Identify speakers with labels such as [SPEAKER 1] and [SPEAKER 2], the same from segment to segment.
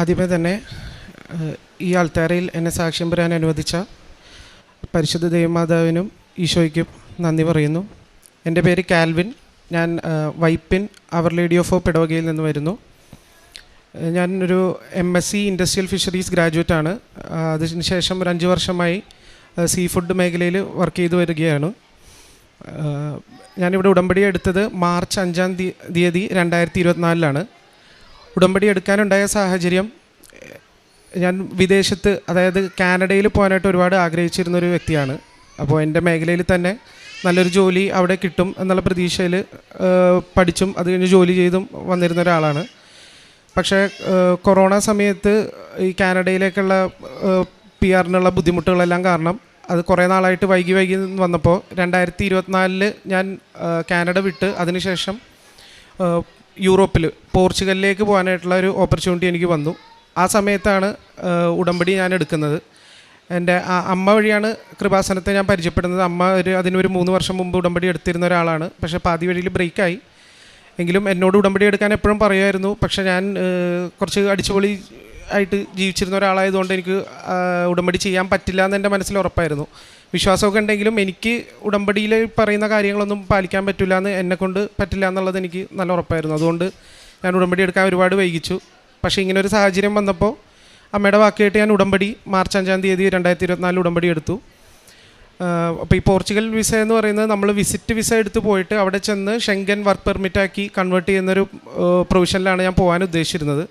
[SPEAKER 1] ആദ്യമേ തന്നെ ഈ ആൾത്താരയിൽ എന്നെ സാക്ഷ്യം പറയാൻ അനുവദിച്ച പരിശുദ്ധ ദേവമാതാവിനും ഈശോയ്ക്കും നന്ദി പറയുന്നു. എന്റെ പേര് കാൽവിൻ. ഞാൻ വൈപ്പിൻ അവർ ലേഡി ഓഫ് ഇടവകയിൽ നിന്ന് വരുന്നു. ഞാൻ ഒരു M S C industrial fisheries graduate ആണ്. അതിനുശേഷം ഒരു അഞ്ച് വർഷമായി സീ ഫുഡ് മേഖലയിൽ വർക്ക് ചെയ്തു വരികയാണ്. ഞാനിവിടെ ഉടമ്പടി എടുത്തത് മാർച്ച് അഞ്ചാം തീയതി രണ്ടായിരത്തി ഇരുപത്തിനാലിലാണ്. ഉടമ്പടി എടുക്കാനുണ്ടായ സാഹചര്യം ഞാൻ വിദേശത്ത് അതായത് കാനഡയിൽ പോകാനായിട്ട് ഒരുപാട് ആഗ്രഹിച്ചിരുന്ന ഒരു വ്യക്തിയാണ്. അപ്പോൾ എന്റെ മേഖലയിൽ തന്നെ നല്ലൊരു ജോലി അവിടെ കിട്ടും എന്നുള്ള പ്രതീക്ഷയിൽ പഠിച്ചും അത് കഴിഞ്ഞ് ജോലി ചെയ്തും വന്നിരുന്ന ഒരാളാണ്. പക്ഷേ കൊറോണ സമയത്ത് ഈ കാനഡയിലേക്കുള്ള പി ആറിനുള്ള ബുദ്ധിമുട്ടുകളെല്ലാം കാരണം അത് കുറേ നാളായിട്ട് വൈകി വൈകി വന്നപ്പോൾ രണ്ടായിരത്തി ഇരുപത്തിനാലിൽ ഞാൻ കാനഡ വിട്ട് അതിനുശേഷം യൂറോപ്പിൽ പോർച്ചുഗലിലേക്ക് പോകാനായിട്ടുള്ള ഒരു ഓപ്പർച്യൂണിറ്റി എനിക്ക് വന്നു. ആ സമയത്താണ് ഉടമ്പടി ഞാൻ എടുക്കുന്നത്. എന്റെ അമ്മ വഴിയാണ് കൃപാസനത്തെ ഞാൻ പരിചയപ്പെടുന്നത്. അമ്മ ഒരു അതിനൊരു മൂന്ന് വർഷം മുമ്പ് ഉടമ്പടി എടുത്തിരുന്ന ഒരാളാണ്. പക്ഷേ പാതി വഴിയിൽ ബ്രേക്കായി. എങ്കിലും എന്നോട് ഉടമ്പടി എടുക്കാൻ എപ്പോഴും പറയുമായിരുന്നു. പക്ഷേ ഞാൻ കുറച്ച് അടിച്ചുപൊളി ആയിട്ട് ജീവിച്ചിരുന്ന ഒരാളായതുകൊണ്ട് എനിക്ക് ഉടമ്പടി ചെയ്യാൻ പറ്റില്ല എന്ന് എന്റെ മനസ്സിൽ ഉറപ്പായിരുന്നു. വിശ്വാസമൊക്കെ ഉണ്ടെങ്കിലും എനിക്ക് ഉടമ്പടിയിൽ പറയുന്ന കാര്യങ്ങളൊന്നും പാലിക്കാൻ പറ്റില്ല എന്ന് എന്നെക്കൊണ്ട് പറ്റില്ല എന്നുള്ളത് എനിക്ക് നല്ല ഉറപ്പായിരുന്നു. അതുകൊണ്ട് ഞാൻ ഉടമ്പടി എടുക്കാൻ ഒരുപാട് വൈകിച്ചു. പക്ഷേ ഇങ്ങനെ ഒരു സാഹചര്യം വന്നപ്പോൾ അമ്മയുടെ വാക്ക് കേട്ട് ഞാൻ ഉടമ്പടി മാർച്ച് അഞ്ചാം തീയതി രണ്ടായിരത്തി ഇരുപത്തിനാലിൽ ഉടമ്പടി എടുത്തു. അപ്പോൾ ഈ പോർച്ചുഗൽ വിസ എന്ന് പറയുന്നത് നമ്മൾ വിസിറ്റ് വിസ എടുത്ത് പോയിട്ട് അവിടെ ചെന്ന് ഷെങ്കൻ വർക്ക് പെർമിറ്റ് ആക്കി കൺവേർട്ട് ചെയ്യുന്നൊരു പ്രൊവിഷനിലാണ് ഞാൻ പോകാൻ ഉദ്ദേശിച്ചിരുന്നത്.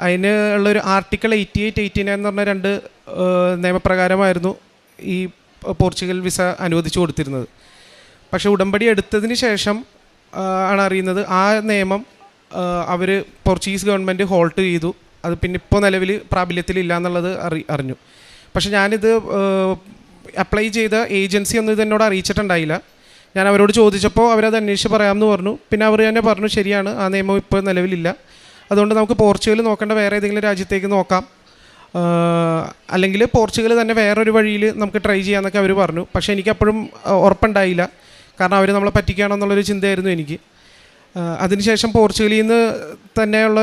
[SPEAKER 1] അതിന് ഉള്ളൊരു article eighty eight eighty nine എന്ന് പറഞ്ഞ രണ്ട് നിയമപ്രകാരമായിരുന്നു ഈ പോർച്ചുഗൽ വിസ അനുവദിച്ചു കൊടുത്തിരുന്നത്. പക്ഷേ ഉടമ്പടി എടുത്തതിന് ശേഷം ആണ് അറിയുന്നത് ആ നിയമം അവർ പോർച്ചുഗീസ് ഗവൺമെന്റ് ഹോൾട്ട് ചെയ്തു. അത് പിന്നെ ഇപ്പോൾ നിലവിൽ പ്രാബല്യത്തിലില്ല എന്നുള്ളത് അറി അറിഞ്ഞു. പക്ഷേ ഞാനിത് അപ്ലൈ ചെയ്ത ഏജൻസി ഒന്നും ഇത് എന്നോട് അറിയിച്ചിട്ടുണ്ടായില്ല. ഞാൻ അവരോട് ചോദിച്ചപ്പോൾ അവരത് അന്വേഷിച്ച് പറയാമെന്ന് പറഞ്ഞു. പിന്നെ അവർ തന്നെ പറഞ്ഞു ശരിയാണ് ആ നിയമം ഇപ്പോൾ നിലവിലില്ല. അതുകൊണ്ട് നമുക്ക് പോർച്ചുഗൽ നോക്കേണ്ട വേറെ ഏതെങ്കിലും രാജ്യത്തേക്ക് നോക്കാം. അല്ലെങ്കിൽ പോർച്ചുഗൽ തന്നെ വേറൊരു വഴിയിൽ നമുക്ക് ട്രൈ ചെയ്യാമെന്നൊക്കെ അവർ പറഞ്ഞു. പക്ഷേ എനിക്കപ്പോഴും ഉറപ്പുണ്ടായില്ല. കാരണം അവർ നമ്മളെ പറ്റിക്കുകയാണെന്നുള്ളൊരു ചിന്തയായിരുന്നു എനിക്ക്. അതിനുശേഷം പോർച്ചുഗലിൽ നിന്ന് തന്നെയുള്ള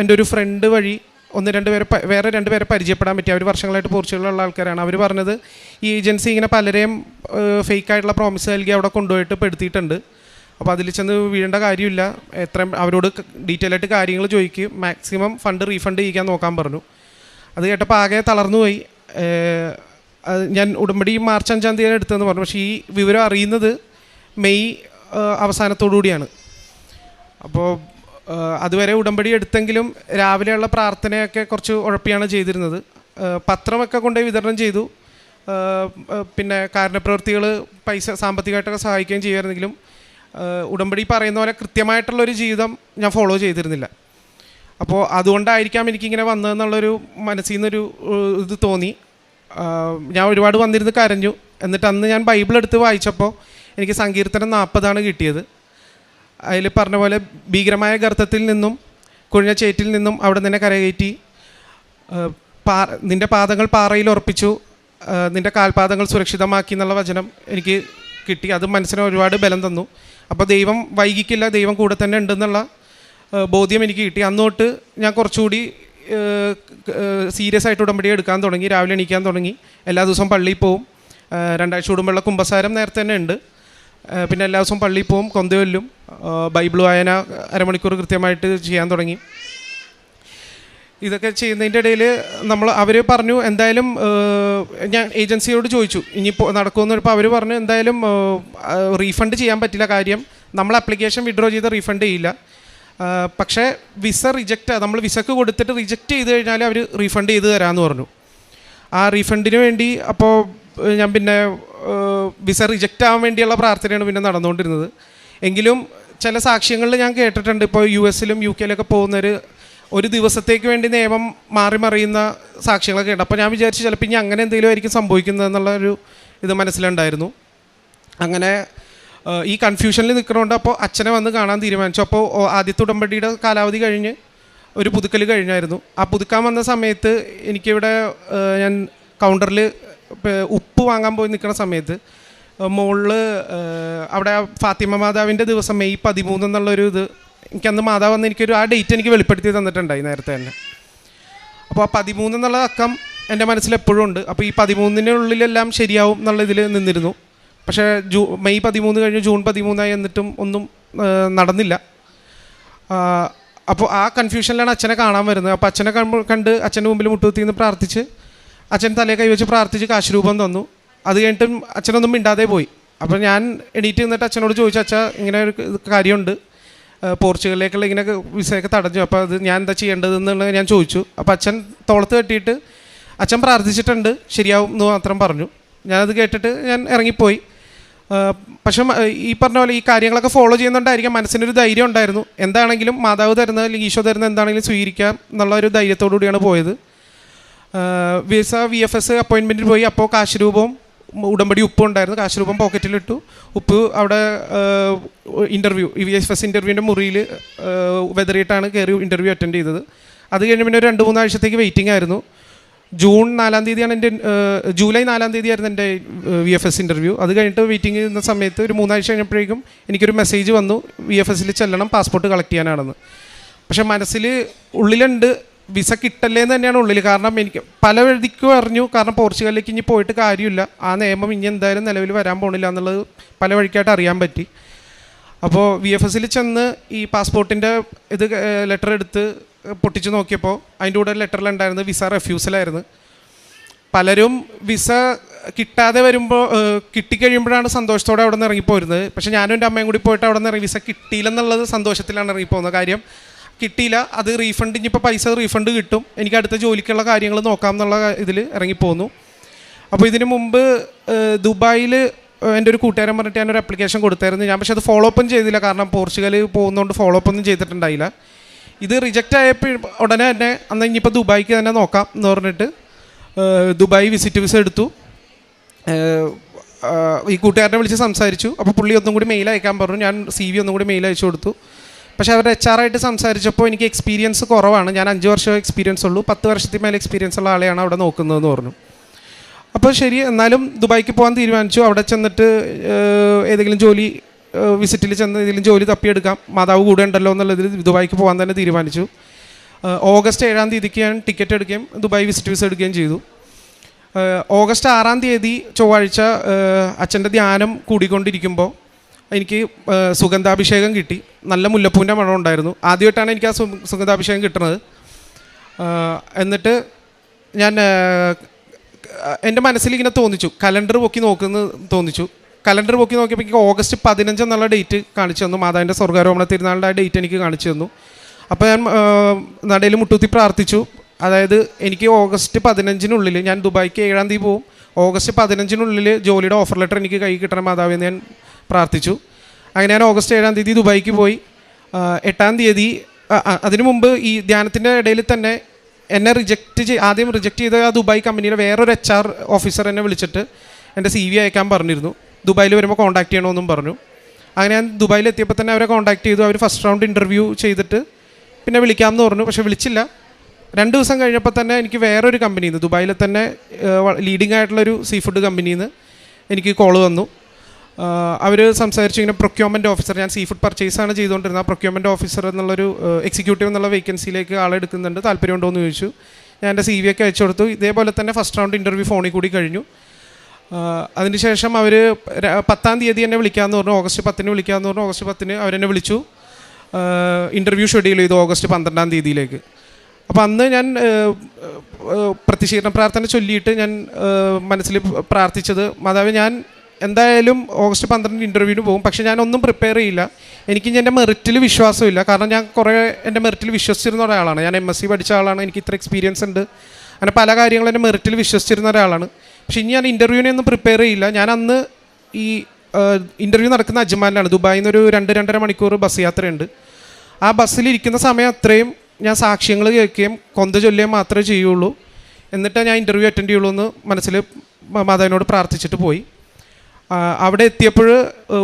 [SPEAKER 1] എന്റെ ഒരു ഫ്രണ്ട് വഴി ഒന്ന് രണ്ട് പേരെ വേറെ രണ്ട് പേരെ പരിചയപ്പെടാൻ പറ്റി. അവർ വർഷങ്ങളായിട്ട് പോർച്ചുഗലിലുള്ള ആൾക്കാരാണ്. അവർ പറഞ്ഞത് ഈ ഏജൻസി ഇങ്ങനെ പലരെയും ഫേക്ക് ആയിട്ടുള്ള പ്രോമിസ് നൽകി അവിടെ കൊണ്ടുപോയിട്ട് പെടുത്തിയിട്ടുണ്ട്. അപ്പോൾ അതിൽ ചെന്ന് വീഴേണ്ട കാര്യമില്ല. എത്രയും അവരോട് ഡീറ്റെയിൽ ആയിട്ട് കാര്യങ്ങൾ ചോദിക്കും. മാക്സിമം ഫണ്ട് റീഫണ്ട് ചെയ്യിക്കാൻ നോക്കാൻ പറഞ്ഞു. അത് കേട്ടപ്പോൾ ആകെ തളർന്നു പോയി. ഞാൻ ഉടമ്പടി മാർച്ച് അഞ്ചാം തീയതി എടുത്തതെന്ന് പറഞ്ഞു. പക്ഷേ ഈ വിവരം അറിയുന്നത് മെയ് അവസാനത്തോടു കൂടിയാണ്. അപ്പോൾ അതുവരെ ഉടമ്പടി എടുത്തെങ്കിലും രാവിലെയുള്ള പ്രാർത്ഥനയൊക്കെ കുറച്ച് ഉഴപ്പിയാണ് ചെയ്തിരുന്നത്. പത്രമൊക്കെ കൊണ്ടുപോയി വിതരണം ചെയ്തു. പിന്നെ കാരണപ്രവൃത്തികൾ പൈസ സാമ്പത്തികമായിട്ടൊക്കെ സഹായിക്കുകയും ചെയ്യുമായിരുന്നെങ്കിലും ഉടമ്പടി പറയുന്ന പോലെ കൃത്യമായിട്ടുള്ളൊരു ജീവിതം ഞാൻ ഫോളോ ചെയ്തിരുന്നില്ല. അപ്പോൾ അതുകൊണ്ടായിരിക്കാം എനിക്കിങ്ങനെ വന്നതെന്നുള്ളൊരു മനസ്സിൽ നിന്നൊരു ഇത് തോന്നി. ഞാൻ ഒരുപാട് വന്നിരുന്ന് കരഞ്ഞു. എന്നിട്ട് അന്ന് ഞാൻ ബൈബിൾ എടുത്ത് വായിച്ചപ്പോൾ എനിക്ക് സങ്കീർത്തനം നാൽപ്പതാണ് കിട്ടിയത്. അതിൽ പറഞ്ഞ പോലെ ഭീകരമായ ഗർത്തത്തിൽ നിന്നും കുഴിഞ്ഞ ചേറ്റിൽ നിന്നും അവിടെ നിന്നെ കരകയറ്റി പാ നിന്റെ പാദങ്ങൾ പാറയിൽ ഉറപ്പിച്ചു നിന്റെ കാൽപാദങ്ങൾ സുരക്ഷിതമാക്കി എന്നുള്ള വചനം എനിക്ക് കിട്ടി. അത് മനസ്സിന് ഒരുപാട് ബലം തന്നു. അപ്പോൾ ദൈവം വൈകിക്കില്ല ദൈവം കൂടെ തന്നെ ഉണ്ടെന്നുള്ള ബോധ്യം എനിക്ക് കിട്ടി. അന്നോട്ട് ഞാൻ കുറച്ചുകൂടി സീരിയസ് ആയിട്ട് ഉടമ്പടി എടുക്കാൻ തുടങ്ങി. രാവിലെ എണീക്കാൻ തുടങ്ങി. എല്ലാ ദിവസവും പള്ളിയിൽ പോവും. രണ്ടാഴ്ച കൂടുമ്പോഴുള്ള കുമ്പസാരം നേരത്തെ തന്നെ ഉണ്ട്. പിന്നെ എല്ലാ ദിവസവും പള്ളിയിൽ പോവും കൊന്തവല്ലും ബൈബിൾ വായന അരമണിക്കൂർ കൃത്യമായിട്ട് ചെയ്യാൻ തുടങ്ങി. ഇതൊക്കെ ചെയ്യുന്നതിന്റെ ഇടയിൽ നമ്മൾ അവർ പറഞ്ഞു എന്തായാലും ഞാൻ ഏജൻസിയോട് ചോദിച്ചു ഇനിയിപ്പോൾ നടക്കുമെന്ന് പറഞ്ഞപ്പോൾ അവർ പറഞ്ഞു എന്തായാലും റീഫണ്ട് ചെയ്യാൻ പറ്റില്ല കാര്യം. നമ്മൾ അപ്ലിക്കേഷൻ വിഡ്രോ ചെയ്ത് റീഫണ്ട് ചെയ്യില്ല. പക്ഷേ വിസ റിജക്റ്റ് നമ്മൾ വിസക്ക് കൊടുത്തിട്ട് റിജക്റ്റ് ചെയ്ത് കഴിഞ്ഞാൽ അവർ റീഫണ്ട് ചെയ്ത് തരാമെന്ന് പറഞ്ഞു. ആ റീഫണ്ടിന് വേണ്ടി അപ്പോൾ ഞാൻ പിന്നെ വിസ റിജക്റ്റ് ആവാൻ വേണ്ടിയുള്ള പ്രാർത്ഥനയാണ് പിന്നെ നടന്നുകൊണ്ടിരുന്നത്. എങ്കിലും ചില സാക്ഷ്യങ്ങളിൽ ഞാൻ കേട്ടിട്ടുണ്ട്. ഇപ്പോൾ യു എസിലും യു കെയിലൊക്കെ പോകുന്നവർ ഒരു ദിവസത്തേക്ക് വേണ്ടി നിയമം മാറി മറിയുന്ന സാക്ഷ്യങ്ങളൊക്കെ ഉണ്ട്. അപ്പോൾ ഞാൻ വിചാരിച്ചു ചിലപ്പോൾ ഇനി അങ്ങനെ എന്തെങ്കിലും ആയിരിക്കും സംഭവിക്കുന്നത് എന്നുള്ള ഒരു ഇത് മനസ്സിലുണ്ടായിരുന്നു. അങ്ങനെ ഈ കൺഫ്യൂഷനിൽ നിൽക്കണോണ്ട് അപ്പോൾ അച്ഛനെ വന്ന് കാണാൻ തീരുമാനിച്ചു. അപ്പോൾ ആദ്യത്തെ ഉടമ്പടിയുടെ കാലാവധി കഴിഞ്ഞ് ഒരു പുതുക്കൽ കഴിഞ്ഞായിരുന്നു. ആ പുതുക്കാൻ വന്ന സമയത്ത് എനിക്കിവിടെ ഞാൻ കൗണ്ടറിൽ ഉപ്പ് വാങ്ങാൻ പോയി നിൽക്കുന്ന സമയത്ത് മുകളിൽ അവിടെ ഫാത്തിമ മാതാവിന്റെ ദിവസം മെയ് പതിമൂന്ന് എന്നുള്ളൊരു ഇത് എനിക്കന്ന് മാതാവ് വന്ന് എനിക്കൊരു ആ ഡേറ്റ് എനിക്ക് വെളിപ്പെടുത്തി തന്നിട്ടുണ്ടായി നേരത്തെ തന്നെ. അപ്പോൾ ആ പതിമൂന്ന് എന്നുള്ള അക്കം എന്റെ മനസ്സിൽ എപ്പോഴും ഉണ്ട്. അപ്പോൾ ഈ പതിമൂന്നിനുള്ളിലെല്ലാം ശരിയാവും എന്നുള്ള ഇതിൽ നിന്നിരുന്നു. പക്ഷേ ജൂ മെയ് പതിമൂന്ന് കഴിഞ്ഞ് ജൂൺ പതിമൂന്നായി എന്നിട്ടും ഒന്നും നടന്നില്ല. അപ്പോൾ ആ കൺഫ്യൂഷനിലാണ് അച്ഛനെ കാണാൻ വരുന്നത്. അപ്പോൾ അച്ഛനെ കണ്ട് അച്ഛന്റെ മുമ്പിൽ മുട്ടുകുത്തിന്ന് പ്രാർത്ഥിച്ച് അച്ഛൻ തലയെ കൈവച്ച് പ്രാർത്ഥിച്ച് കാശുരൂപം തന്നു. അത് കഴിഞ്ഞിട്ടും അച്ഛനൊന്നും മിണ്ടാതെ പോയി. അപ്പോൾ ഞാൻ എണീറ്റ് നിന്നിട്ട് അച്ഛനോട് ചോദിച്ചു അച്ഛാ ഇങ്ങനെ ഒരു കാര്യമുണ്ട്. പോർച്ചുഗലിലേക്കുള്ള ഇങ്ങനെ വിസയൊക്കെ തടഞ്ഞു. അപ്പോൾ അത് ഞാൻ എന്താ ചെയ്യേണ്ടത് എന്നുള്ളത് ഞാൻ ചോദിച്ചു. അപ്പോൾ അച്ഛൻ തോളത്ത് കെട്ടിയിട്ട് അച്ഛൻ പ്രാർത്ഥിച്ചിട്ടുണ്ട്. ശരിയാവും എന്ന് മാത്രം പറഞ്ഞു. ഞാനത് കേട്ടിട്ട് ഞാൻ ഇറങ്ങിപ്പോയി. പക്ഷെ ഈ പറഞ്ഞ പോലെ ഈ കാര്യങ്ങളൊക്കെ ഫോളോ ചെയ്യുന്നുണ്ടായിരിക്കാം മനസ്സിനൊരു ധൈര്യം ഉണ്ടായിരുന്നു. എന്താണെങ്കിലും മാതാവ് തരുന്നത് അല്ലെങ്കിൽ ഈശോ തരുന്നത് എന്താണെങ്കിലും സ്വീകരിക്കാം എന്നുള്ള ഒരു ധൈര്യത്തോടു കൂടിയാണ് പോയത്. വിസ വി എഫ് എസ് അപ്പോയിൻമെന്റിന് പോയി അപ്പോൾ കാശ് രൂപവും ഉടമ്പടി ഉപ്പും ഉണ്ടായിരുന്നു. കാശ് രൂപം പോക്കറ്റിലിട്ടു ഉപ്പ് അവിടെ ഇന്റർവ്യൂ വി എഫ് എസ് ഇന്റർവ്യൂവിന്റെ മുറിയിൽ വെതറിയിട്ടാണ് കയറി ഇന്റർവ്യൂ അറ്റൻഡ് ചെയ്തത്. അത് കഴിഞ്ഞ് പിന്നെ രണ്ട് മൂന്നാഴ്ചത്തേക്ക് വെയിറ്റിംഗ് ആയിരുന്നു. ജൂൺ നാലാം തീയതിയാണ് എന്റെ ജൂലൈ നാലാം തീയതി ആയിരുന്നു എന്റെ വി എഫ് എസ് ഇന്റർവ്യൂ അത് കഴിഞ്ഞിട്ട് വെയിറ്റിംഗ് ചെയ്യുന്ന സമയത്ത് ഒരു മൂന്നാഴ്ച കഴിഞ്ഞപ്പോഴേക്കും എനിക്കൊരു മെസ്സേജ് വന്നു. വി എഫ് എസിൽ ചെല്ലണം പാസ്പോർട്ട് കളക്ട് ചെയ്യാനാണെന്ന്. പക്ഷേ മനസ്സിൽ ഉള്ളിലുണ്ട് വിസ കിട്ടല്ലേ എന്ന് തന്നെയാണ് ഉള്ളിൽ കാരണം എനിക്ക് പല വഴിക്കും അറിഞ്ഞു. കാരണം പോർച്ചുഗലിലേക്ക് ഇനി പോയിട്ട് കാര്യമില്ല. ആ നിയമം ഇനി എന്തായാലും നിലവിൽ വരാൻ പോണില്ല എന്നുള്ളത് പല വഴിക്കായിട്ട് അറിയാൻ പറ്റി. അപ്പോൾ വി എഫ് എസിൽ ചെന്ന് ഈ പാസ്പോർട്ടിന്റെ ഇത് ലെറ്റർ എടുത്ത് പൊട്ടിച്ച് നോക്കിയപ്പോൾ അതിന്റെ കൂടെ ലെറ്ററിലുണ്ടായിരുന്നത് വിസ റെഫ്യൂസലായിരുന്നു പലരും വിസ കിട്ടാതെ വരുമ്പോൾ കിട്ടിക്കഴിയുമ്പോഴാണ് സന്തോഷത്തോടെ അവിടെ നിന്ന് ഇറങ്ങിപ്പോരുന്നത്. പക്ഷേ ഞാനും എന്റെ അമ്മയും കൂടി പോയിട്ട് അവിടെ നിന്ന് ഇറങ്ങി വിസ കിട്ടിയില്ലെന്നുള്ളത് സന്തോഷത്തിലാണ് ഇറങ്ങിപ്പോകുന്നത് കാര്യം. കിട്ടിയില്ല. അത് റീഫണ്ട് ഇനിയിപ്പോൾ പൈസ റീഫണ്ട് കിട്ടും. എനിക്ക് അടുത്ത ജോലിക്കുള്ള കാര്യങ്ങൾ നോക്കാം എന്നുള്ള ഇതിൽ ഇറങ്ങിപ്പോന്നു. അപ്പോൾ ഇതിന് മുമ്പ് ദുബായിൽ എന്റെ ഒരു കൂട്ടുകാരൻ പറഞ്ഞിട്ട് ഞാനൊരു അപ്ലിക്കേഷൻ കൊടുത്തായിരുന്നു. ഞാൻ പക്ഷേ അത് ഫോളോ അപ്പും ചെയ്തില്ല. കാരണം പോർച്ചുഗൽ പോകുന്നതുകൊണ്ട് ഫോളോ അപ്പ് ഒന്നും ചെയ്തിട്ടുണ്ടായില്ല. ഇത് റിജക്റ്റ് ആയപ്പോൾ ഉടനെ തന്നെ അന്ന് ഇനിയിപ്പോൾ ദുബായിക്ക് തന്നെ നോക്കാം എന്ന് പറഞ്ഞിട്ട് ദുബായ് വിസിറ്റ് വിസ എടുത്തു. ഈ കൂട്ടുകാരനെ വിളിച്ച് സംസാരിച്ചു. അപ്പോൾ പുള്ളി ഒന്നും കൂടി മെയിൽ അയക്കാൻ പറഞ്ഞു. ഞാൻ സി വി ഒന്നും കൂടി മെയിൽ അയച്ചു കൊടുത്തു. പക്ഷേ അവരുടെ എച്ച് ആയിട്ട് സംസാരിച്ചപ്പോൾ എനിക്ക് എക്സ്പീരിയൻസ് കുറവാണ്. ഞാൻ അഞ്ച് വർഷം എക്സ്പീരിയൻസ് ഉള്ളൂ. പത്ത് വർഷത്തിൽ മേലെ എക്സ്പീരിയൻസ് ഉള്ള ആളെയാണ് അവിടെ നോക്കുന്നതെന്ന് പറഞ്ഞു. അപ്പോൾ ശരി എന്നാലും ദുബായിക്ക് പോകാൻ തീരുമാനിച്ചു. അവിടെ ചെന്നിട്ട് ഏതെങ്കിലും ജോലി വിസിറ്റിൽ ചെന്ന് ഏതെങ്കിലും ജോലി തപ്പിയെടുക്കാം. മാതാവ് കൂടെ ഉണ്ടല്ലോ എന്നുള്ളതിൽ ദുബായിക്ക് പോകാൻ തന്നെ തീരുമാനിച്ചു. ഓഗസ്റ്റ് ഏഴാം തീയതിക്ക് ഞാൻ ടിക്കറ്റ് എടുക്കുകയും ദുബായ് വിസിറ്റ് വിസ എടുക്കുകയും ചെയ്തു. ഓഗസ്റ്റ് ആറാം തീയതി ചൊവ്വാഴ്ച അച്ഛന്റെ ധ്യാനം കൂടിക്കൊണ്ടിരിക്കുമ്പോൾ എനിക്ക് സുഗന്ധാഭിഷേകം കിട്ടി. നല്ല മുല്ലപ്പൂവിന്റെ മണം ഉണ്ടായിരുന്നു. ആദ്യമായിട്ടാണ് എനിക്ക് ആ സുഗന്ധാഭിഷേകം കിട്ടുന്നത്. എന്നിട്ട് ഞാൻ എന്റെ മനസ്സിൽ ഇങ്ങനെ തോന്നിച്ചു. കലണ്ടർ പൊക്കി നോക്കുന്നു തോന്നിച്ചു. കലണ്ടർ പൊക്കി നോക്കിയപ്പോൾ എനിക്ക് ഓഗസ്റ്റ് പതിനഞ്ച് എന്നുള്ള ഡേറ്റ് കാണിച്ചു തന്നു. മാതാവിന്റെ സ്വർഗാരോപണ തിരുനാളിന്റെ ആ ഡേറ്റ് എനിക്ക് കാണിച്ചു തന്നു. അപ്പോൾ ഞാൻ നടയിൽ മുട്ടുത്തി പ്രാർത്ഥിച്ചു. അതായത് എനിക്ക് ഓഗസ്റ്റ് പതിനഞ്ചിനുള്ളിൽ ഞാൻ ദുബായിക്ക് ഏഴാം തീയതി പോവും. ഓഗസ്റ്റ് പതിനഞ്ചിനുള്ളിൽ ജോലിയുടെ ഓഫർ ലെറ്റർ എനിക്ക് കൈ കിട്ടണം മാതാവിന്ന് ഞാൻ പ്രാർത്ഥിച്ചു. അങ്ങനെ ഞാൻ ഓഗസ്റ്റ് ഏഴാം തീയതി ദുബായിക്ക് പോയി. എട്ടാം തീയതി അതിനു മുമ്പ് ഈ ധ്യാനത്തിന്റെ ഇടയിൽ തന്നെ എന്നെ റിജക്റ്റ് ചെയ്ത് ആദ്യം റിജക്റ്റ് ചെയ്ത ആ ദുബായ് കമ്പനിയുടെ വേറൊരു എച്ച് ആർ ഓഫീസർ എന്നെ വിളിച്ചിട്ട് എന്റെ സി വി അയക്കാൻ പറഞ്ഞിരുന്നു. ദുബായിൽ വരുമ്പോൾ കോൺടാക്ട് ചെയ്യണമെന്നും പറഞ്ഞു. അങ്ങനെ ഞാൻ ദുബായിൽ എത്തിയപ്പോൾ തന്നെ അവരെ കോൺടാക്ട് ചെയ്തു. അവർ ഫസ്റ്റ് റൗണ്ട് ഇന്റർവ്യൂ ചെയ്തിട്ട് പിന്നെ വിളിക്കാമെന്ന് പറഞ്ഞു. പക്ഷേ വിളിച്ചില്ല. രണ്ട് ദിവസം കഴിഞ്ഞപ്പോൾ തന്നെ എനിക്ക് വേറൊരു കമ്പനിയിൽ നിന്ന് ദുബായിലെ തന്നെ ലീഡിംഗ് ആയിട്ടുള്ളൊരു സീ ഫുഡ് കമ്പനിയിൽ നിന്ന് എനിക്ക് കോൾ വന്നു. അവർ സംസാരിച്ചു ഇങ്ങനെ പ്രൊക്യൂർമെന്റ് ഓഫീസർ ഞാൻ സീ ഫുഡ് പർച്ചേസാണ് ചെയ്തുകൊണ്ടിരുന്നത്. ആ പ്രൊക്യൂർമെന്റ് ഓഫീസർ എന്നുള്ളൊരു എക്സിക്യൂട്ടീവ് എന്നുള്ള വേക്കൻസിയിലേക്ക് ആളെ എടുക്കുന്നുണ്ട്. താല്പര്യമുണ്ടോ എന്ന് ചോദിച്ചു. ഞാൻ എന്റെ സി വി ഒക്കെ അയച്ചു കൊടുത്തു. ഇതേപോലെ തന്നെ ഫസ്റ്റ് റൗണ്ട് ഇന്റർവ്യൂ ഫോണിൽ കൂടി കഴിഞ്ഞു. അതിനുശേഷം അവർ പത്താം തീയതി എന്നെ വിളിക്കാമെന്ന് പറഞ്ഞു. ഓഗസ്റ്റ് പത്തിന് വിളിക്കാമെന്ന് പറഞ്ഞു. ഓഗസ്റ്റ് പത്തിന് അവരെന്നെ വിളിച്ചു. ഇന്റർവ്യൂ ഷെഡ്യൂൾ ചെയ്തു ഓഗസ്റ്റ് പന്ത്രണ്ടാം തീയതിയിലേക്ക്. അപ്പോൾ അന്ന് ഞാൻ പ്രതിഷേധ പ്രാർത്ഥന ചൊല്ലിയിട്ട് ഞാൻ മനസ്സിൽ പ്രാർത്ഥിച്ചത് മാതാവ് ഞാൻ എന്തായാലും ഓഗസ്റ്റ് പന്ത്രണ്ടിന് ഇന്റർവ്യൂവിന് പോകും. പക്ഷേ ഞാൻ ഒന്നും പ്രിപ്പയർ ചെയ്യില്ല. എനിക്ക് എന്റെ മെറിറ്റിൽ വിശ്വാസമില്ല. കാരണം ഞാൻ കുറേ എന്റെ മെറിറ്റിൽ വിശ്വസിച്ചിരുന്ന ഒരാളാണ്. ഞാൻ എം എസ് സി പഠിച്ച ആളാണ്. എനിക്ക് ഇത്ര എക്സ്പീരിയൻസ് ഉണ്ട്. അങ്ങനെ പല കാര്യങ്ങളും എന്റെ മെറിറ്റിൽ വിശ്വസിച്ചിരുന്ന ഒരാളാണ്. പക്ഷെ ഇനി ഞാൻ ഇന്റർവ്യൂവിനെ ഒന്നും പ്രിപ്പയർ ചെയ്യില്ല. ഞാൻ അന്ന് ഈ ഇന്റർവ്യൂ നടക്കുന്ന അജ്മാനിലാണ് ദുബായിൽ നിന്ന് ഒരു രണ്ട് രണ്ടര മണിക്കൂർ ബസ് യാത്രയുണ്ട്. ആ ബസ്സിലിരിക്കുന്ന സമയം അത്രയും ഞാൻ സാക്ഷ്യങ്ങൾ കേൾക്കുകയും കൊന്ത ചൊല്ലുകയും മാത്രമേ ചെയ്യുള്ളൂ. എന്നിട്ടേ ഞാൻ ഇന്റർവ്യൂ അറ്റൻഡ് ചെയ്യുള്ളൂ എന്ന് മനസ്സിൽ മാതാവിനോട് പ്രാർത്ഥിച്ചിട്ട് പോയി. അവിടെ എത്തിയപ്പോൾ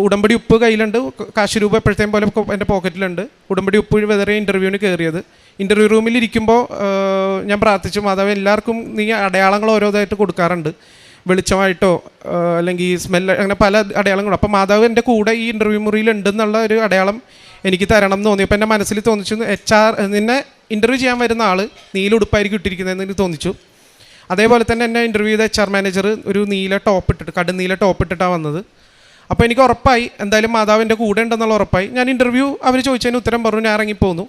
[SPEAKER 1] ഉടമ്പടി ഉപ്പ് കയ്യിലുണ്ട്. കാശ് രൂപ എപ്പോഴത്തേം പോലെ എന്റെ പോക്കറ്റിലുണ്ട്. ഉടമ്പടി ഉപ്പ് വെതറിയ ഇന്റർവ്യൂവിന് കയറിയത് ഇന്റർവ്യൂ റൂമിൽ ഇരിക്കുമ്പോൾ ഞാൻ പ്രാർത്ഥിച്ചു മാതാവ് എല്ലാവർക്കും നീ അടയാളങ്ങൾ ഓരോതായിട്ട് കൊടുക്കാറുണ്ട്. വെളിച്ചമായിട്ടോ അല്ലെങ്കിൽ സ്മെൽ അങ്ങനെ പല അടയാളങ്ങളും. അപ്പോൾ മാതാവ് എന്റെ കൂടെ ഈ ഇന്റർവ്യൂ മുറിയിൽ ഉണ്ടെന്നുള്ള ഒരു അടയാളം എനിക്ക് തരണം എന്ന് തോന്നി. അപ്പോൾ എന്റെ മനസ്സിൽ തോന്നിച്ചു എച്ച് ആർ നിന്നെ ഇന്റർവ്യൂ ചെയ്യാൻ വരുന്ന ആൾ നീലുടുപ്പായിരിക്കും ഇട്ടിരിക്കുന്നതെന്ന് എനിക്ക് തോന്നിച്ചു. അതേപോലെ തന്നെ എന്നെ ഇന്റർവ്യൂ ചെയ്ത എച്ച് ആർ മാനേജർ ഒരു നീല ടോപ്പ് ഇട്ടിട്ട് കടും നീല ടോപ്പ് ഇട്ടിട്ടാണ് വന്നത്. അപ്പോൾ എനിക്ക് ഉറപ്പായി എന്തായാലും മാതാവിന്റെ കൂടെ ഉണ്ടെന്നുള്ള ഉറപ്പായി. ഞാൻ ഇന്റർവ്യൂ അവർ ചോദിച്ചതിന് ഉത്തരം പറഞ്ഞു ഞാൻ ഇറങ്ങിപ്പോന്നു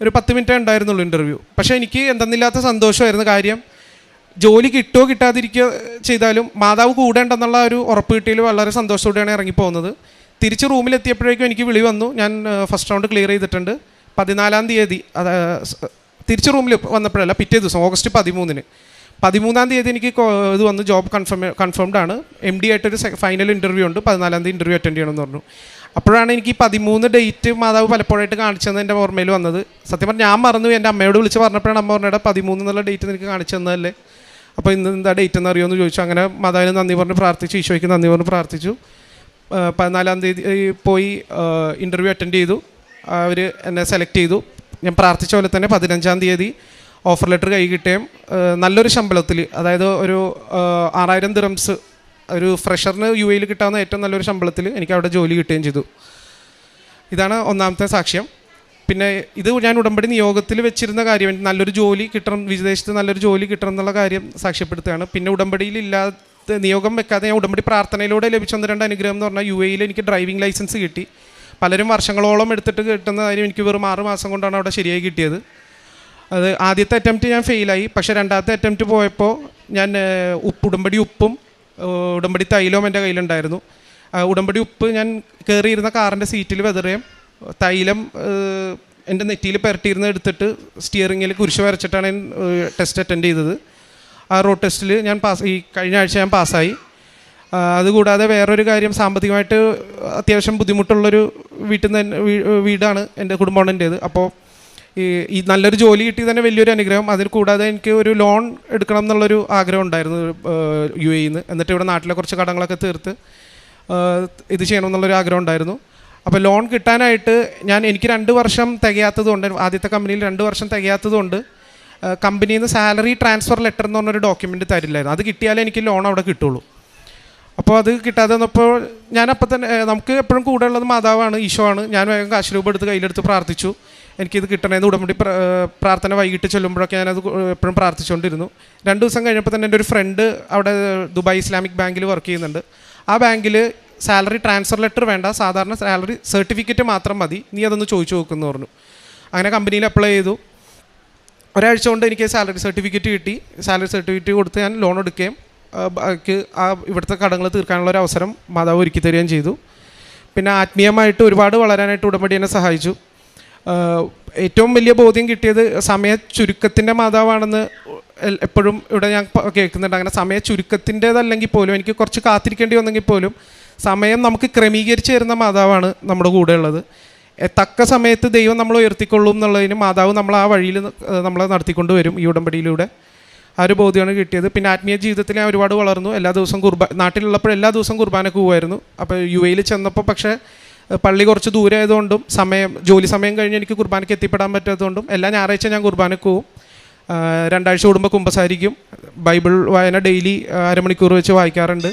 [SPEAKER 1] ഒരു പത്ത് മിനിറ്റേ ഉണ്ടായിരുന്നുള്ളൂ ഇന്റർവ്യൂ പക്ഷേ എനിക്ക് എന്തെന്നില്ലാത്ത സന്തോഷമായിരുന്നു കാര്യം. ജോലി കിട്ടുമോ കിട്ടാതിരിക്കുക ചെയ്താലും മാതാവ് കൂടെ ഉണ്ടെന്നുള്ള ഒരു ഉറപ്പ് കിട്ടിയതിൽ വളരെ സന്തോഷത്തോടെയാണ് ഇറങ്ങിപ്പോകുന്നത് തിരിച്ച് റൂമിലെത്തിയപ്പോഴേക്കും എനിക്ക് വിളി വന്നു. ഞാൻ ഫസ്റ്റ് റൗണ്ട് ക്ലിയർ ചെയ്തിട്ടുണ്ട്. പതിനാലാം തീയതി തിരിച്ച് റൂമിൽ വന്നപ്പോഴല്ല പിറ്റേ ദിവസം ഓഗസ്റ്റ് പതിമൂന്നിന്. പതിമൂന്നാം തീയതി എനിക്ക് ഇത് വന്ന് ജോബ് കൺഫേം കൺഫേംഡ് ആണ്. എം ഡി ആയിട്ടൊരു ഫൈനൽ ഇന്റർവ്യൂ ഉണ്ട്. പതിനാലാം തീയതി ഇന്റർവ്യൂ അറ്റൻഡ് ചെയ്യണമെന്ന് പറഞ്ഞു. അപ്പോഴാണ് എനിക്ക് പതിമൂന്ന് ഡേറ്റ് മാതാവ് പലപ്പോഴായിട്ട് കാണിച്ചതെന്ന് എന്റെ ഓർമ്മയിൽ വന്നത്. സത്യം പറഞ്ഞാൽ ഞാൻ മറന്നു. എന്റെ അമ്മയോട് വിളിച്ച് പറഞ്ഞപ്പോഴാണ് അമ്മ പറഞ്ഞത് പതിമൂന്ന് എന്നുള്ള ഡേറ്റ് നിനക്ക് കാണിച്ചു തന്നതല്ലേ അപ്പോൾ ഇന്ന് എന്താ ഡേറ്റ് എന്ന് അറിയുമെന്ന് ചോദിച്ചു. അങ്ങനെ മാതാവിന് നന്ദി പറഞ്ഞ് പ്രാർത്ഥിച്ചു. ഈശോയ്ക്ക് നന്ദി പറഞ്ഞ് പ്രാർത്ഥിച്ചു. പതിനാലാം തീയതി പോയി ഇന്റർവ്യൂ അറ്റൻഡ് ചെയ്തു. അവർ എന്നെ സെലക്ട് ചെയ്തു. ഞാൻ പ്രാർത്ഥിച്ച പോലെ തന്നെ പതിനഞ്ചാം തീയതി ഓഫർ ലെറ്റർ കൈ കിട്ടുകയും നല്ലൊരു ശമ്പളത്തിൽ അതായത് ഒരു ആറായിരം ദിറംസ് ഒരു ഫ്രഷറിന് യു എയിൽ കിട്ടാവുന്ന ഏറ്റവും നല്ലൊരു ശമ്പളത്തിൽ എനിക്ക് അവിടെ ജോലി കിട്ടുകയും ചെയ്തു. ഇതാണ് ഒന്നാമത്തെ സാക്ഷ്യം. പിന്നെ ഇത് ഞാൻ ഉടമ്പടി നിയോഗത്തിൽ വെച്ചിരുന്ന കാര്യം നല്ലൊരു ജോലി കിട്ടണം വിദേശത്ത് നല്ലൊരു ജോലി കിട്ടണം എന്നുള്ള കാര്യം സാക്ഷ്യപ്പെടുത്തുകയാണ്. പിന്നെ ഉടമ്പടിയിൽ ഇല്ലാത്ത നിയോഗം വെക്കാതെ ഞാൻ ഉടമ്പടി പ്രാർത്ഥനയിലൂടെ ലഭിച്ച ഒന്ന് രണ്ട് അനുഗ്രഹം എന്ന് പറഞ്ഞാൽ യു എയിൽ എനിക്ക് ഡ്രൈവിംഗ് ലൈസൻസ് കിട്ടി. പലരും വർഷങ്ങളോളം എടുത്തിട്ട് കിട്ടുന്ന കാര്യം എനിക്ക് വെറും ആറ് മാസം കൊണ്ടാണ് അവിടെ ശരിയായി കിട്ടിയത്. അത് ആദ്യത്തെ അറ്റംപ്റ്റ് ഞാൻ ഫെയിലായി പക്ഷേ രണ്ടാമത്തെ അറ്റംപ്റ്റ് പോയപ്പോൾ ഞാൻ ഉപ്പ് ഉടമ്പടി ഉപ്പും ഉടമ്പടി തൈലവും എന്റെ കയ്യിലുണ്ടായിരുന്നു. ഉടമ്പടി ഉപ്പ് ഞാൻ കയറിയിരുന്ന കാറിന്റെ സീറ്റിൽ വെതറുകയും തൈലം എന്റെ നെറ്റിയിൽ പുരട്ടിയിരുന്ന് എടുത്തിട്ട് സ്റ്റിയറിങ്ങിൽ കുരിശ് വരച്ചിട്ടാണ് ഞാൻ ടെസ്റ്റ് അറ്റൻഡ് ചെയ്തത്. ആ റോഡ് ടെസ്റ്റിൽ ഞാൻ പാസ് ഈ കഴിഞ്ഞ ആഴ്ച ഞാൻ പാസ്സായി അതുകൂടാതെ വേറൊരു കാര്യം സാമ്പത്തികമായിട്ട് അത്യാവശ്യം ബുദ്ധിമുട്ടുള്ളൊരു വീട്ടിൽ നിന്ന് വീടാണ് എന്റെ കുടുംബമാണ് എന്റേത് അപ്പോൾ ഈ നല്ലൊരു ജോലി കിട്ടി തന്നെ വലിയൊരു അനുഗ്രഹം. അതിൽ കൂടാതെ എനിക്ക് ഒരു ലോൺ എടുക്കണം എന്നുള്ളൊരു ആഗ്രഹം ഉണ്ടായിരുന്നു യു എയിൽ നിന്ന് എന്നിട്ട് ഇവിടെ നാട്ടിലെ കുറച്ച് കടങ്ങളൊക്കെ തീർത്ത് ഇത് ചെയ്യണം എന്നുള്ളൊരു ആഗ്രഹം ഉണ്ടായിരുന്നു. അപ്പോൾ ലോൺ കിട്ടാനായിട്ട് ഞാൻ എനിക്ക് രണ്ട് വർഷം തികയാത്തത് കൊണ്ട് ആദ്യത്തെ കമ്പനിയിൽ രണ്ട് വർഷം തികയാത്തത് കൊണ്ട് കമ്പനിയിൽ നിന്ന് സാലറി ട്രാൻസ്ഫർ ലെറ്റർ എന്ന് പറഞ്ഞൊരു ഡോക്യുമെന്റ് തരില്ലായിരുന്നു. അത് കിട്ടിയാലേ എനിക്ക് ലോൺ അവിടെ കിട്ടുള്ളൂ. അപ്പോൾ അത് കിട്ടാതെ വന്നപ്പോൾ ഞാനപ്പോൾ തന്നെ നമുക്ക് എപ്പോഴും കൂടെ ഉള്ളത് മാതാവാണ് ഈശോ ആണ് ഞാൻ വേഗം കാശ് രൂപ എടുത്ത് കയ്യിലെടുത്ത് പ്രാർത്ഥിച്ചു. എനിക്കിത് കിട്ടണമെന്ന് ഉടമ്പടി പ്രാർത്ഥന വൈകിട്ട് ചൊല്ലുമ്പോഴൊക്കെ ഞാനത് എപ്പോഴും പ്രാർത്ഥിച്ചുകൊണ്ടിരുന്നു. രണ്ട് ദിവസം കഴിഞ്ഞപ്പോൾ തന്നെ എന്റെ ഒരു ഫ്രണ്ട് അവിടെ ദുബായ് ഇസ്ലാമിക് ബാങ്കിൽ വർക്ക് ചെയ്യുന്നുണ്ട്. ആ ബാങ്കിൽ സാലറി ട്രാൻസ്ഫർ ലെറ്റർ വേണ്ട സാധാരണ സാലറി സർട്ടിഫിക്കറ്റ് മാത്രം മതി നീ അതൊന്ന് ചോദിച്ചു നോക്കുമെന്ന് പറഞ്ഞു. അങ്ങനെ കമ്പനിയിൽ അപ്ലൈ ചെയ്തു. ഒരാഴ്ച കൊണ്ട് എനിക്ക് സാലറി സർട്ടിഫിക്കറ്റ് കിട്ടി. സാലറി സർട്ടിഫിക്കറ്റ് കൊടുത്ത് ഞാൻ ലോൺ എടുക്കുകയും ബാക്കി ആ ഇവിടുത്തെ കടങ്ങൾ തീർക്കാനുള്ള ഒരു അവസരം മാതാവ് ഒരുക്കി തരികയും ചെയ്തു. പിന്നെ ആത്മീയമായിട്ട് ഒരുപാട് വളരാനായിട്ട് ഉടമ്പടി എന്നെ സഹായിച്ചു. ഏറ്റവും വലിയ ബോധ്യം കിട്ടിയത് സമയ ചുരുക്കത്തിന്റെ മാതാവാണെന്ന് എപ്പോഴും ഇവിടെ ഞാൻ കേൾക്കുന്നുണ്ട്. അങ്ങനെ സമയ ചുരുക്കത്തിന്റേതല്ലെങ്കിൽ പോലും എനിക്ക് കുറച്ച് കാത്തിരിക്കേണ്ടി വന്നെങ്കിൽ പോലും സമയം നമുക്ക് ക്രമീകരിച്ച് തരുന്ന മാതാവാണ് നമ്മുടെ കൂടെ ഉള്ളത്. തക്ക സമയത്ത് ദൈവം നമ്മൾ ഉയർത്തിക്കൊള്ളും എന്നുള്ളതിന് മാതാവ് നമ്മൾ ആ വഴിയിൽ നമ്മളെ നടത്തിക്കൊണ്ട് വരും ഈ ഉടമ്പടിയിലൂടെ. ആ ഒരു ബോധ്യമാണ് കിട്ടിയത്. പിന്നെ ആത്മീയ ജീവിതത്തിൽ ഞാൻ ഒരുപാട് വളർന്നു. എല്ലാ ദിവസവും കുർബാന നാട്ടിലുള്ളപ്പോൾ എല്ലാ ദിവസവും കുർബാനക്ക് പോകുമായിരുന്നു. അപ്പോൾ യു എയിൽ ചെന്നപ്പോൾ പക്ഷേ പള്ളി കുറച്ച് ദൂരെ ആയതുകൊണ്ടും സമയം ജോലി സമയം കഴിഞ്ഞ് എനിക്ക് കുർബാനയ്ക്ക് എത്തിപ്പെടാൻ പറ്റാത്തതുകൊണ്ടും എല്ലാ ഞായറാഴ്ച ഞാൻ കുർബാനയ്ക്ക് പോവും. രണ്ടാഴ്ച കൂടുമ്പോൾ കുമ്പസാരിക്കും. ബൈബിൾ വായന ഡെയിലി അരമണിക്കൂർ വെച്ച് വായിക്കാറുണ്ട്.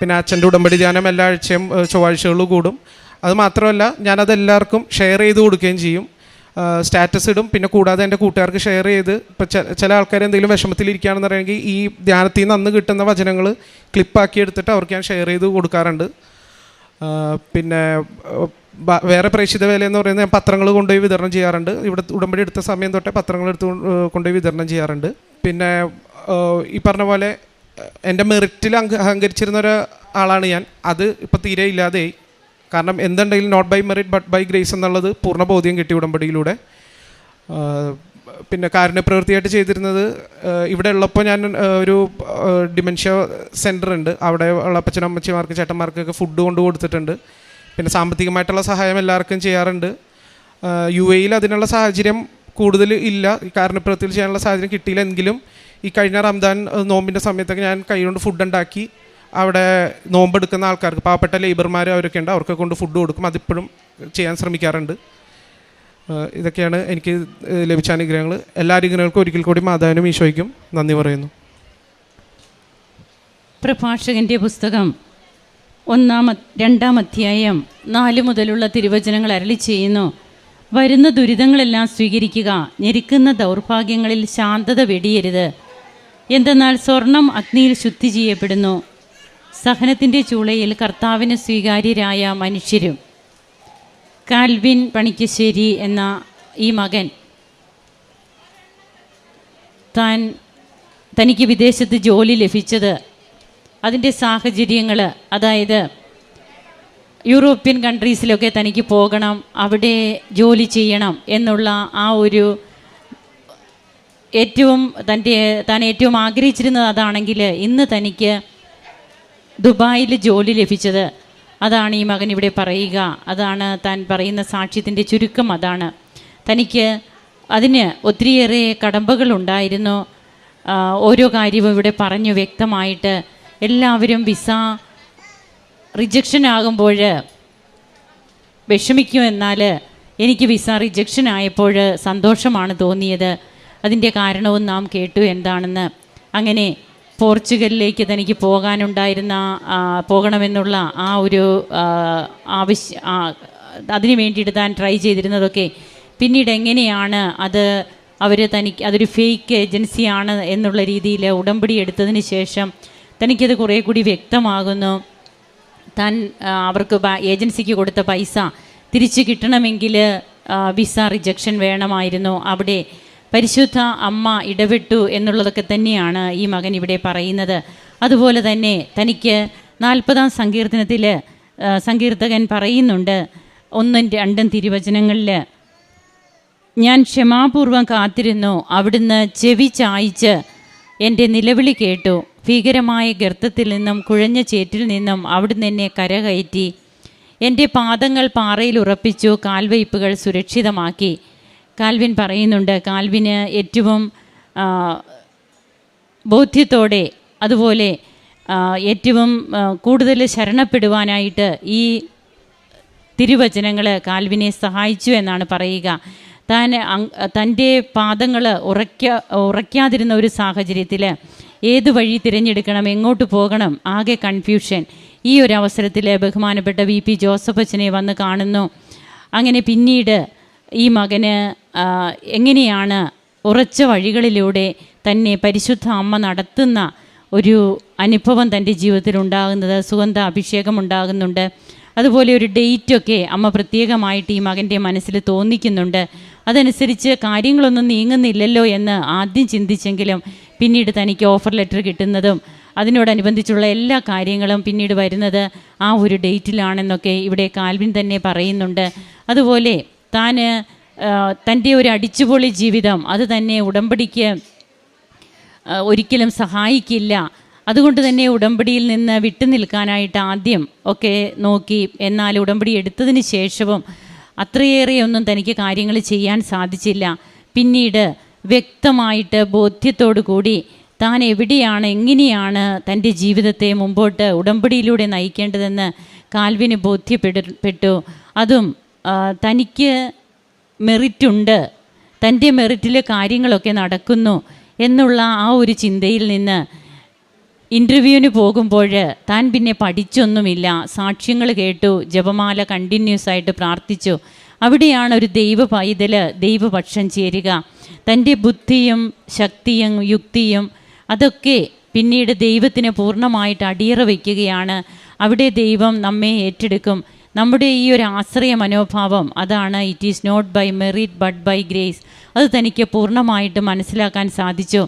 [SPEAKER 1] പിന്നെ അച്ഛന്റെ ഉടമ്പടി ധ്യാനം എല്ലാ ആഴ്ചയും ചൊവ്വാഴ്ചകളിൽ കൂടും. അത് മാത്രമല്ല ഞാനത് എല്ലാവർക്കും ഷെയർ ചെയ്ത് കൊടുക്കുകയും ചെയ്യും. സ്റ്റാറ്റസ് ഇടും. പിന്നെ കൂടാതെ എന്റെ കൂട്ടുകാർക്ക് ഷെയർ ചെയ്ത് ഇപ്പോൾ ചില ആൾക്കാർ എന്തെങ്കിലും വിഷമത്തിലിരിക്കുകയാണെന്ന് പറയുമെങ്കിൽ ഈ ധ്യാനത്തിൽ നിന്ന് അന്ന് കിട്ടുന്ന വചനങ്ങൾ ക്ലിപ്പാക്കി എടുത്തിട്ട് അവർക്ക് ഞാൻ ഷെയർ ചെയ്ത് കൊടുക്കാറുണ്ട്. പിന്നെ വേറെ പ്രേക്ഷിത വേല എന്ന് പറയുന്നത് ഞാൻ പത്രങ്ങൾ കൊണ്ടുപോയി വിതരണം ചെയ്യാറുണ്ട്. ഇവിടെ ഉടമ്പടി എടുത്ത സമയം തൊട്ടേ പത്രങ്ങൾ എടുത്ത് കൊണ്ട്- കൊണ്ടുപോയി വിതരണം ചെയ്യാറുണ്ട്. പിന്നെ ഈ പറഞ്ഞ പോലെ എന്റെ മെറിറ്റിൽ അങ്ക അഹങ്കരിച്ചിരുന്ന ആളാണ് ഞാൻ. അത് ഇപ്പോൾ തീരെ ഇല്ലാതെയായി. കാരണം എന്തുണ്ടെങ്കിലും not by merit but by grace എന്നുള്ളത് പൂർണ ബോധ്യം കിട്ടി ഉടമ്പടിയിലൂടെ. പിന്നെ കാരുണ്യപ്രവൃത്തിയായിട്ട് ചെയ്തിരുന്നത് ഇവിടെ ഉള്ളപ്പോൾ ഞാൻ ഒരു ഡിമെൻഷ്യ സെന്റർ ഉണ്ട് അവിടെ ഉള്ള അപ്പച്ചനും അമ്മച്ചിമാർക്ക് ചേട്ടന്മാർക്കൊക്കെ ഫുഡ് കൊണ്ട് കൊടുത്തിട്ടുണ്ട്. പിന്നെ സാമ്പത്തികമായിട്ടുള്ള സഹായം എല്ലാവർക്കും ചെയ്യാറുണ്ട്. യു എയിൽ അതിനുള്ള സാഹചര്യം കൂടുതൽ ഇല്ല. ഈ കാരുണ്യപ്രവൃത്തിയിൽ ചെയ്യാനുള്ള സാഹചര്യം കിട്ടിയില്ലെങ്കിലും ഈ കഴിഞ്ഞ റംദാൻ നോമ്പിന്റെ സമയത്തൊക്കെ ഞാൻ കൈകൊണ്ട് ഫുഡ് ഉണ്ടാക്കി. അവിടെ നോമ്പെടുക്കുന്ന ആൾക്കാർക്ക് പാവപ്പെട്ട ലേബർമാർ അവരൊക്കെ ഉണ്ട്. അവർക്ക് കൊണ്ട് ഫുഡ് കൊടുക്കും. അതിപ്പോഴും ചെയ്യാൻ ശ്രമിക്കാറുണ്ട്. ഇതൊക്കെയാണ് എനിക്ക് ലഭിച്ച അനുഗ്രഹങ്ങൾ. എല്ലാ അനുഗ്രഹങ്ങൾക്കും ഒരിക്കൽ കൂടി മാതാവിനും ഈശോയ്ക്കും നന്ദി പറയുന്നു.
[SPEAKER 2] പ്രഭാഷകന്റെ പുസ്തകം ഒന്നാം രണ്ടാം അധ്യായം നാല് മുതലുള്ള തിരുവചനങ്ങൾ അരളി ചെയ്യുന്നു. വരുന്ന ദുരിതങ്ങളെല്ലാം സ്വീകരിക്കുക ഞെരുക്കുന്ന ദൗർഭാഗ്യങ്ങളിൽ ശാന്തത വെടിയരുത്. എന്തെന്നാൽ സ്വർണം അഗ്നിയിൽ ശുദ്ധി ചെയ്യപ്പെടുന്നു. സഹനത്തിന്റെ ചൂളയിൽ കർത്താവിന് സ്വീകാര്യരായ മനുഷ്യരും. കാൽവിൻ പണിക്കശ്ശേരി എന്ന ഈ മകൻ താൻ തനിക്ക് വിദേശത്ത് ജോലി ലഭിച്ചത് അതിന്റെ സാഹചര്യങ്ങൾ അതായത് യൂറോപ്യൻ കൺട്രീസിലൊക്കെ തനിക്ക് പോകണം അവിടെ ജോലി ചെയ്യണം എന്നുള്ള ആ ഒരു ഏറ്റവും തന്റെ താൻ ഏറ്റവും ആഗ്രഹിച്ചിരുന്നത് അതാണെങ്കിൽ ഇന്ന് തനിക്ക് ദുബായിൽ ജോലി ലഭിച്ചത്. അതാണ് ഈ മകൻ ഇവിടെ പറയുക. അതാണ് താൻ പറയുന്ന സാക്ഷ്യത്തിന്റെ ചുരുക്കം അതാണ്. തനിക്ക് അതിന് ഒത്തിരിയേറെ കടമ്പകൾ ഉണ്ടായിരുന്നു ഓരോ കാര്യവും ഇവിടെ പറഞ്ഞു വ്യക്തമായിട്ട് എല്ലാവരും വിസ റിജക്ഷൻ ആകുമ്പോൾ വിഷമിക്കും എന്നാൽ എനിക്ക് വിസ റിജക്ഷൻ ആയപ്പോൾ സന്തോഷമാണ് തോന്നിയത്. അതിന്റെ കാരണവും നാം കേട്ടു എന്താണെന്ന്. അങ്ങനെ പോർച്ചുഗലിലേക്ക് തനിക്ക് പോകാനുണ്ടായിരുന്ന പോകണമെന്നുള്ള ആ ഒരു ആവശ്യ അതിനു വേണ്ടിയിട്ട് താൻ ട്രൈ ചെയ്തിരുന്നതൊക്കെ പിന്നീട് എങ്ങനെയാണ് അത് അവർ തനിക്ക് അതൊരു ഫേക്ക് ഏജൻസിയാണ് എന്നുള്ള രീതിയിൽ ഉടമ്പടി എടുത്തതിന് ശേഷം തനിക്കത് കുറേ കൂടി വ്യക്തമാകുന്നു. താൻ അവർക്ക് ഏജൻസിക്ക് കൊടുത്ത പൈസ തിരിച്ചു കിട്ടണമെങ്കിൽ വിസ റിജക്ഷൻ വേണമായിരുന്നു. അവിടെ പരിശുദ്ധ അമ്മ ഇടപെട്ടു എന്നുള്ളതൊക്കെ തന്നെയാണ് ഈ മകൻ ഇവിടെ പറയുന്നത്. അതുപോലെ തന്നെ തനിക്ക് നാൽപ്പതാം സങ്കീർത്തനത്തിൽ സങ്കീർത്തകൻ പറയുന്നുണ്ട് ഒന്നും രണ്ടും തിരുവചനങ്ങളിൽ ഞാൻ ക്ഷമാപൂർവം കാത്തിരുന്നു അവിടുന്ന് ചെവി ചായ്ച്ച് എന്റെ നിലവിളി കേട്ടു. ഭീകരമായ ഗർത്തത്തിൽ നിന്നും കുഴഞ്ഞ ചേറ്റിൽ നിന്നും അവിടുന്ന് എന്നെ കരകയറ്റി. എന്റെ പാദങ്ങൾ പാറയിൽ ഉറപ്പിച്ചു കാൽവയ്പ്പുകൾ സുരക്ഷിതമാക്കി. കാൽവിൻ പറയുന്നുണ്ട് കാൽവിന് ഏറ്റവും ബോധ്യത്തോടെ അതുപോലെ ഏറ്റവും കൂടുതൽ ശരണപ്പെടുവാനായിട്ട് ഈ തിരുവചനങ്ങൾ കാൽവിനെ സഹായിച്ചു എന്നാണ് പറയുക. താൻ തന്റെ പാദങ്ങൾ ഉറയ്ക്ക ഉറയ്ക്കാതിരുന്ന ഒരു സാഹചര്യത്തിൽ ഏത് വഴി തിരഞ്ഞെടുക്കണം എങ്ങോട്ട് പോകണം ആകെ കൺഫ്യൂഷൻ. ഈ ഒരു അവസരത്തിൽ ബഹുമാനപ്പെട്ട വി പി ജോസഫ് അച്ഛനെ വന്ന് കാണുന്നു. അങ്ങനെ പിന്നീട് ഈ മകന് എങ്ങനെയാണ് ഉറച്ച വഴികളിലൂടെ തന്നെ പരിശുദ്ധ അമ്മ നടത്തുന്ന ഒരു അനുഭവം തന്റെ ജീവിതത്തിൽ ഉണ്ടാകുന്നത്? സുഗന്ധ അഭിഷേകം ഉണ്ടാകുന്നുണ്ട്. അതുപോലെ ഒരു ഡേറ്റൊക്കെ അമ്മ പ്രത്യേകമായിട്ട് ഈ മകന്റെ മനസ്സിൽ തോന്നിക്കുന്നുണ്ട്. അതനുസരിച്ച് കാര്യങ്ങളൊന്നും നീങ്ങുന്നില്ലല്ലോ എന്ന് ആദ്യം ചിന്തിച്ചെങ്കിലും പിന്നീട് തനിക്ക് ഓഫർ ലെറ്റർ കിട്ടുന്നതും അതിനോടനുബന്ധിച്ചുള്ള എല്ലാ കാര്യങ്ങളും പിന്നീട് വരുന്നത് ആ ഒരു ഡേറ്റിലാണെന്നൊക്കെ ഇവിടെ കാൽവിൻ തന്നെ പറയുന്നുണ്ട്. അതുപോലെ താൻ തന്റെ ഒരു അടിച്ചുപൊളി ജീവിതം അത് തന്നെ ഉടമ്പടിക്ക് ഒരിക്കലും സഹായിക്കില്ല. അതുകൊണ്ട് തന്നെ ഉടമ്പടിയിൽ നിന്ന് വിട്ടു നിൽക്കാനായിട്ട് ആദ്യം ഒക്കെ നോക്കി എന്നാൽ ഉടമ്പടി എടുത്തതിന് ശേഷവും അത്രയേറെയൊന്നും തനിക്ക് കാര്യങ്ങൾ ചെയ്യാൻ സാധിച്ചില്ല. പിന്നീട് വ്യക്തമായിട്ട് ബോധ്യത്തോടു കൂടി താൻ എവിടെയാണ് എങ്ങനെയാണ് തന്റെ ജീവിതത്തെ മുമ്പോട്ട് ഉടമ്പടിയിലൂടെ നയിക്കേണ്ടതെന്ന് കാൽവിന് ബോധ്യപ്പെട്ടു പെട്ടു. അതും തനിക്ക് മെറിറ്റുണ്ട്. തന്റെ മെറിറ്റിൽ കാര്യങ്ങളൊക്കെ നടക്കുന്നു എന്നുള്ള ആ ഒരു ചിന്തയിൽ നിന്ന് ഇന്റർവ്യൂവിന് പോകുമ്പോൾ താൻ പിന്നെ പഠിച്ചൊന്നുമില്ല. സാക്ഷ്യങ്ങൾ കേട്ടു ജപമാല കണ്ടിന്യൂസ് ആയിട്ട് പ്രാർത്ഥിച്ചു. അവിടെയാണ് ഒരു ദൈവ പൈതൽ ദൈവപക്ഷം ചേരുക. തന്റെ ബുദ്ധിയും ശക്തിയും യുക്തിയും അതൊക്കെ പിന്നീട് ദൈവത്തിന് പൂർണമായിട്ട് അടിയറ വയ്ക്കുകയാണ്. അവിടെ ദൈവം നമ്മെ ഏറ്റെടുക്കും. നമ്മുടെ ഈ ഒരു ആശ്രയ മനോഭാവം അതാണ് it is not by merit but by grace അത് തനിക്ക് പൂർണമായിട്ട് മനസ്സിലാക്കാൻ സാധിച്ചു.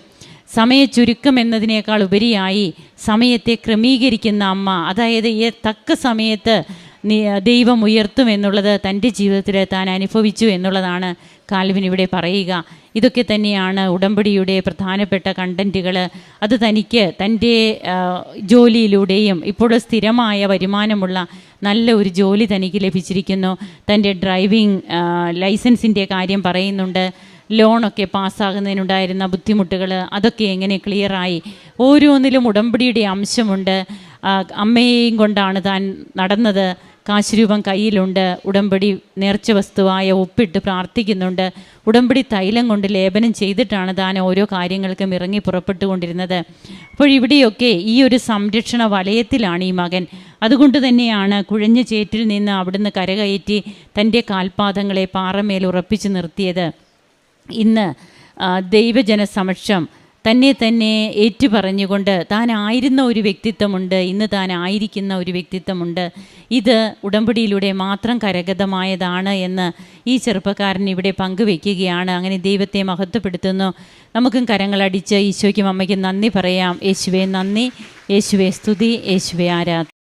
[SPEAKER 2] സമയ ചുരുക്കം എന്നതിനേക്കാൾ ഉപരിയായി സമയത്തെ ക്രമീകരിക്കുന്ന അമ്മ അതായത് ഈ തക്ക സമയത്ത് ദൈവം ഉയർത്തും എന്നുള്ളത് തന്റെ ജീവിതത്തിൽ താൻ അനുഭവിച്ചു എന്നുള്ളതാണ് കാൽവിൻ ഇവിടെ പറയുക ഇതൊക്കെ തന്നെയാണ് ഉടമ്പടിയുടെ പ്രധാനപ്പെട്ട കണ്ടന്റുകൾ അത് തനിക്ക് തന്റെ ജോലിയിലൂടെയും ഇപ്പോൾ സ്ഥിരമായ വരുമാനമുള്ള നല്ല ഒരു ജോലി തനിക്ക് ലഭിച്ചിരിക്കുന്നു. തന്റെ ഡ്രൈവിംഗ് ലൈസൻസിന്റെ കാര്യം പറയുന്നുണ്ട്. ലോണൊക്കെ പാസ്സാകുന്നതിനുണ്ടായിരുന്ന ബുദ്ധിമുട്ടുകൾ അതൊക്കെ എങ്ങനെ ക്ലിയറായി ഓരോന്നിലും ഉടമ്പടിയുടെ അംശമുണ്ട്. അമ്മയെയും കൊണ്ടാണ് താൻ നടന്നത്. കാശുരൂപം കയ്യിലുണ്ട്. ഉടമ്പടി നേർച്ച വസ്തുവായ ഒപ്പിട്ട് പ്രാർത്ഥിക്കുന്നുണ്ട്. ഉടമ്പടി തൈലം കൊണ്ട് ലേപനം ചെയ്തിട്ടാണ് താൻ ഓരോ കാര്യങ്ങൾക്കും ഇറങ്ങി പുറപ്പെട്ടുകൊണ്ടിരുന്നത്. അപ്പോൾ ഇവിടെയൊക്കെ ഈ ഒരു സംരക്ഷണ വലയത്തിലാണ് ഈ മകൻ. അതുകൊണ്ട് തന്നെയാണ് കുഴഞ്ഞ ചേറ്റിൽ നിന്ന് അവിടുന്ന് കരകയറ്റി തന്റെ കാൽപാദങ്ങളെ പാറമേൽ ഉറപ്പിച്ചു നിർത്തിയത്. ഇന്ന് ദൈവജന സമക്ഷം തന്നെ തന്നെ ഏറ്റുപറഞ്ഞുകൊണ്ട് താൻ ആയിരുന്ന ഒരു വ്യക്തിത്വമുണ്ട് ഇന്ന് താൻ ആയിരിക്കുന്ന ഒരു വ്യക്തിത്വമുണ്ട്. ഇത് ഉടമ്പടിയിലൂടെ മാത്രം കരഗതമായതാണ് എന്ന് ഈ ചെറുപ്പക്കാരൻ ഇവിടെ പങ്കുവെക്കുകയാണ്. അങ്ങനെ ദൈവത്തെ മഹത്വപ്പെടുത്തുന്നു. നമുക്കും കരങ്ങളടിച്ച് ഈശോയ്ക്കും അമ്മയ്ക്കും നന്ദി പറയാം. യേശുവെ നന്ദി. യേശുവെ സ്തുതി. യേശുവെ ആരാധന.